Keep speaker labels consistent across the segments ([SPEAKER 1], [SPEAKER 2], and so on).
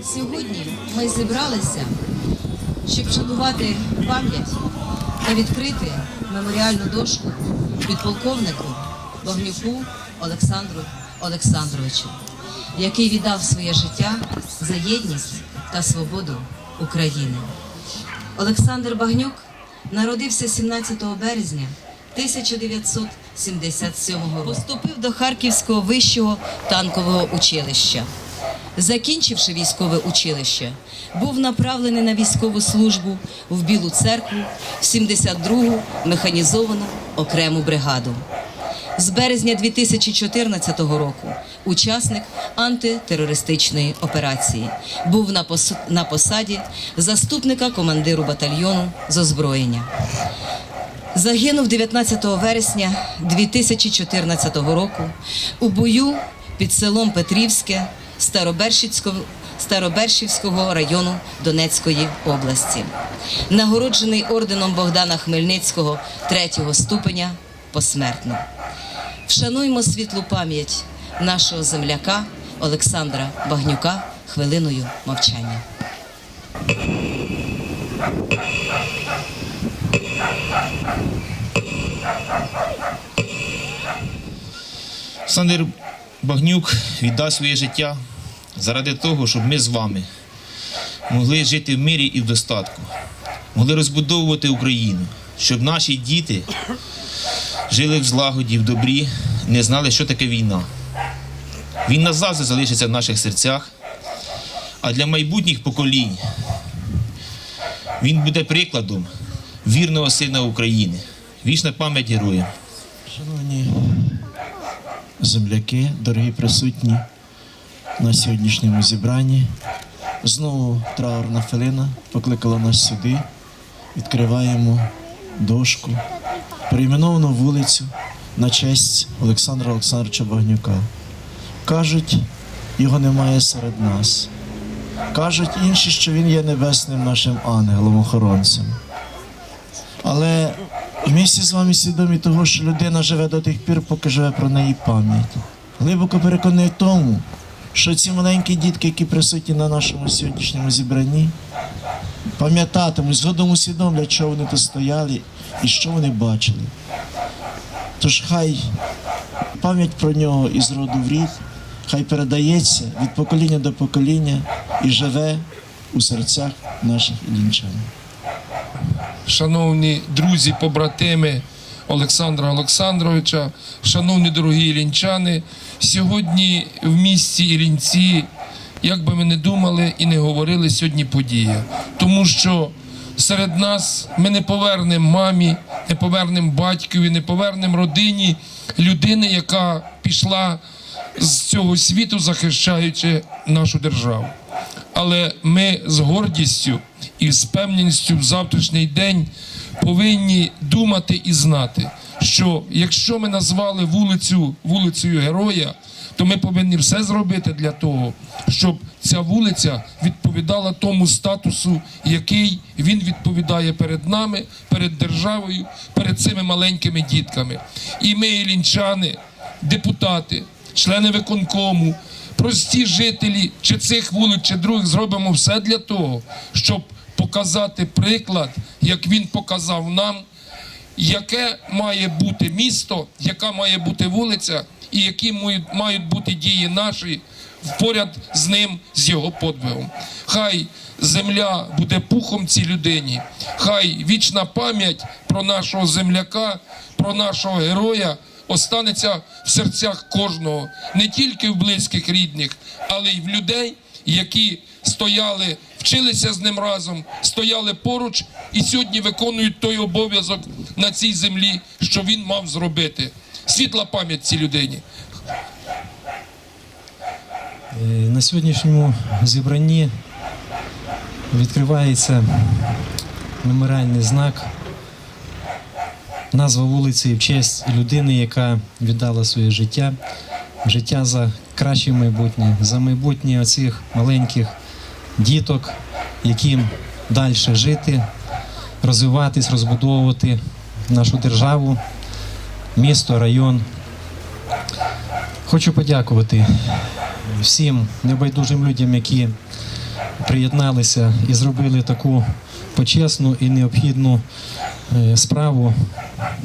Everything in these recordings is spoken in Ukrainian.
[SPEAKER 1] Сьогодні ми зібралися, щоб вшанувати пам'ять та відкрити меморіальну дошку підполковнику Вогнюку Олександру Олександровичу, який віддав своє життя за єдність та свободу України. Олександр Багнюк народився 17 березня 1977 року. Поступив до Харківського вищого танкового училища. Закінчивши військове училище, був направлений на військову службу в Білу церкву в 72-гу механізовану окрему бригаду. З березня 2014 року учасник антитерористичної операції був на на посаді заступника командиру батальйону з озброєння. Загинув 19 вересня 2014 року у бою під селом Петрівське Старобершівського, Старобершівського району Донецької області. Нагороджений орденом Богдана Хмельницького третього ступеня посмертно. Вшануймо світлу пам'ять нашого земляка Олександра Багнюка хвилиною мовчання.
[SPEAKER 2] Олександр Багнюк віддав своє життя заради того, щоб ми з вами могли жити в мирі і в достатку, могли розбудовувати Україну, щоб наші діти жили в злагоді, в добрі, не знали, що таке війна. Він назавжди залишиться в наших серцях, а для майбутніх поколінь він буде прикладом вірного сина України. Вічна пам'ять героям.
[SPEAKER 3] Шановні земляки, дорогі присутні на сьогоднішньому зібранні. Знову траурна хвилина покликала нас сюди. Відкриваємо дошку, перейменовану вулицю на честь Олександра Олександровича Багнюка. Кажуть, його немає серед нас. Кажуть інші, що він є небесним нашим ангелом-охоронцем. Але ми всі з вами свідомі того, що людина живе до тих пір, поки живе про неї пам'ять. Глибоко переконаний тому, що ці маленькі дітки, які присутні на нашому сьогоднішньому зібранні, пам'ятатимуть, згодом усвідомлять, що вони тут стояли і що вони бачили. Тож хай пам'ять про нього із роду в рід, хай передається від покоління до покоління і живе у серцях наших ілінчан.
[SPEAKER 4] шановні друзі, побратими Олександра Олександровича, шановні дорогі ілінчани, сьогодні в місті Ілінці, як би ми не думали і не говорили, сьогодні подія. Тому що серед нас ми не повернемо мамі, не повернемо батькові, не повернемо родині людини, яка пішла з цього світу, захищаючи нашу державу. Але ми з гордістю і з певністю в завтрашній день повинні думати і знати, що якщо ми назвали вулицю вулицею Героя, то ми повинні все зробити для того, щоб ця вулиця відповідала тому статусу, який він відповідає перед нами, перед державою, перед цими маленькими дітками. І ми, ілінчани, депутати, члени виконкому, прості жителі чи цих вулиць, чи других зробимо все для того, щоб показати приклад, як він показав нам, яке має бути місто, яка має бути вулиця, і які мають- бути дії наші поряд з ним, з його подвигом. Хай земля буде пухом цій людині, хай вічна пам'ять про нашого земляка, про нашого героя останеться в серцях кожного, не тільки в близьких рідних, але й в людей, які стояли, вчилися з ним разом, стояли поруч і сьогодні виконують той обов'язок на цій землі, що він мав зробити. Світла пам'ять цій людині.
[SPEAKER 5] Е, На сьогоднішньому зібранні відкривається меморіальний знак, назва вулиці в честь людини, яка віддала своє життя, життя за краще майбутнє, за майбутнє оцих маленьких діток, яким далі жити, розвиватись, розбудовувати нашу державу, місто, район. Хочу подякувати всім небайдужим людям, які приєдналися і зробили таку почесну і необхідну е, справу.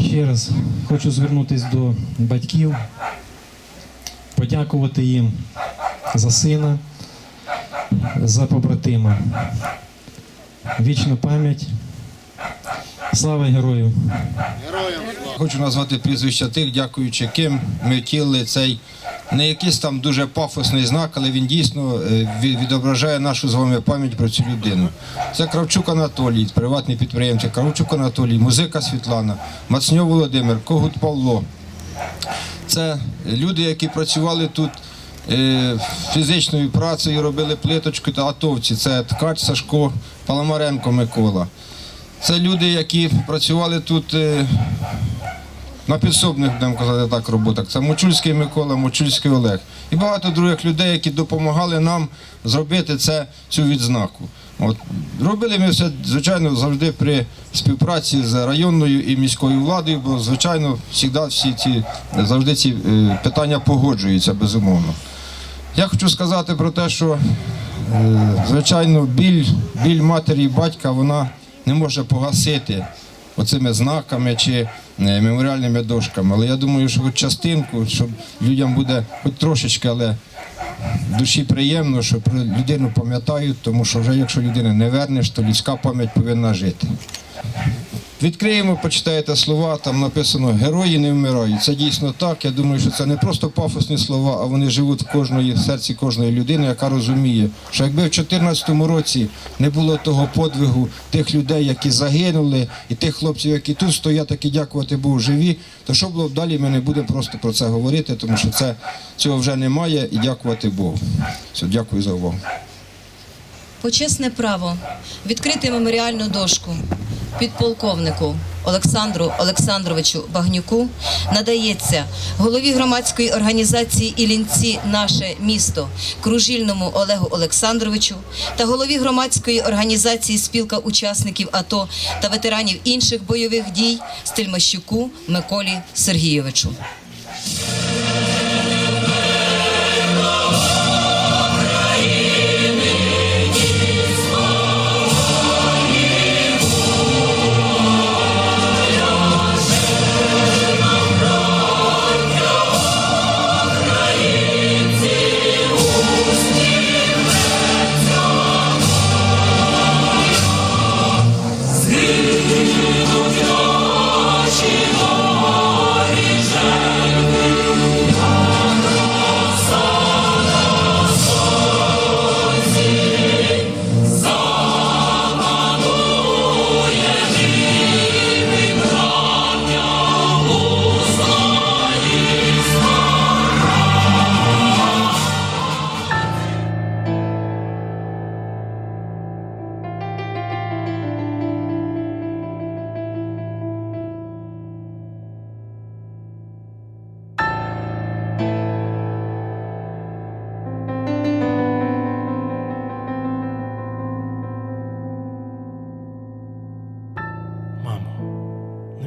[SPEAKER 5] Ще раз хочу звернутися до батьків, подякувати їм за сина, за побратима. Вічна пам'ять. Слава герою!
[SPEAKER 6] Хочу назвати прізвища тих, дякуючи ким ми втілили цей не якийсь там дуже пафосний знак, але він дійсно е, відображає нашу з вами пам'ять про цю людину. Це Кравчук Анатолій, приватний підприємця, Кравчук Анатолій, музика Світлана, Мацньо Володимир, Когут Павло. Це люди, які працювали тут фізичною працею, робили плиточку та атовці. Це ткач Сашко, Паламаренко Микола. Це люди, які працювали тут е, на підсобних, будемо казати так, роботах. Це Мочульський Микола, Мочульський Олег. І багато других людей, які допомагали нам зробити це, цю відзнаку. От. Робили ми все, звичайно, завжди при співпраці з районною і міською владою, бо, звичайно, завжди всі ці, завжди ці е, питання погоджуються, безумовно. Я хочу сказати про те, що, е, звичайно, біль, біль матері і батька вона не може погасити оцими знаками чи е, меморіальними дошками. Але я думаю, що хоч частинку, щоб людям буде хоч трошечки, але душі приємно, що про людину пам'ятають, тому що вже якщо людину не вернеш, то людська пам'ять повинна жити. Відкриємо, почитаєте слова, там написано Герої не вмирають. Це дійсно так. Я думаю, що це не просто пафосні слова, а вони живуть в кожної в серці кожної людини, яка розуміє, що якби в 2014 році не було того подвигу тих людей, які загинули, і тих хлопців, які тут стоять, які дякувати Богу живі, то що було б далі, ми не будемо просто про це говорити, тому що це цього вже немає і дякувати Богу. Все, дякую за увагу.
[SPEAKER 1] Почесне право відкрити меморіальну дошку підполковнику Олександру Олександровичу Багнюку надається голові громадської організації Ілінці Наше місто Кружільному Олегу Олександровичу та голові громадської організації Спілка учасників АТО та ветеранів інших бойових дій Стельмащуку Миколі Сергійовичу.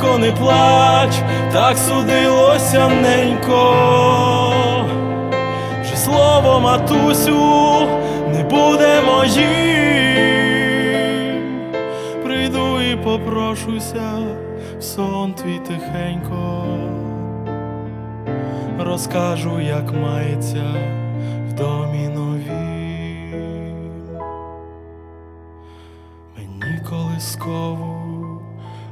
[SPEAKER 7] Голубко, не плач, так судилося ненько. Вже слово матусю не буде моїм. Прийду і попрошуся в сон твій тихенько. Розкажу, як мається в домі новім. Мені колискову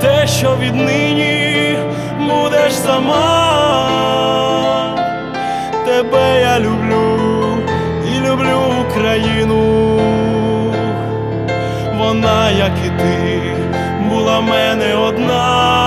[SPEAKER 7] те, що віднині будеш сама. Тебе я люблю і люблю Україну. Вона, як і ти, була мене одна.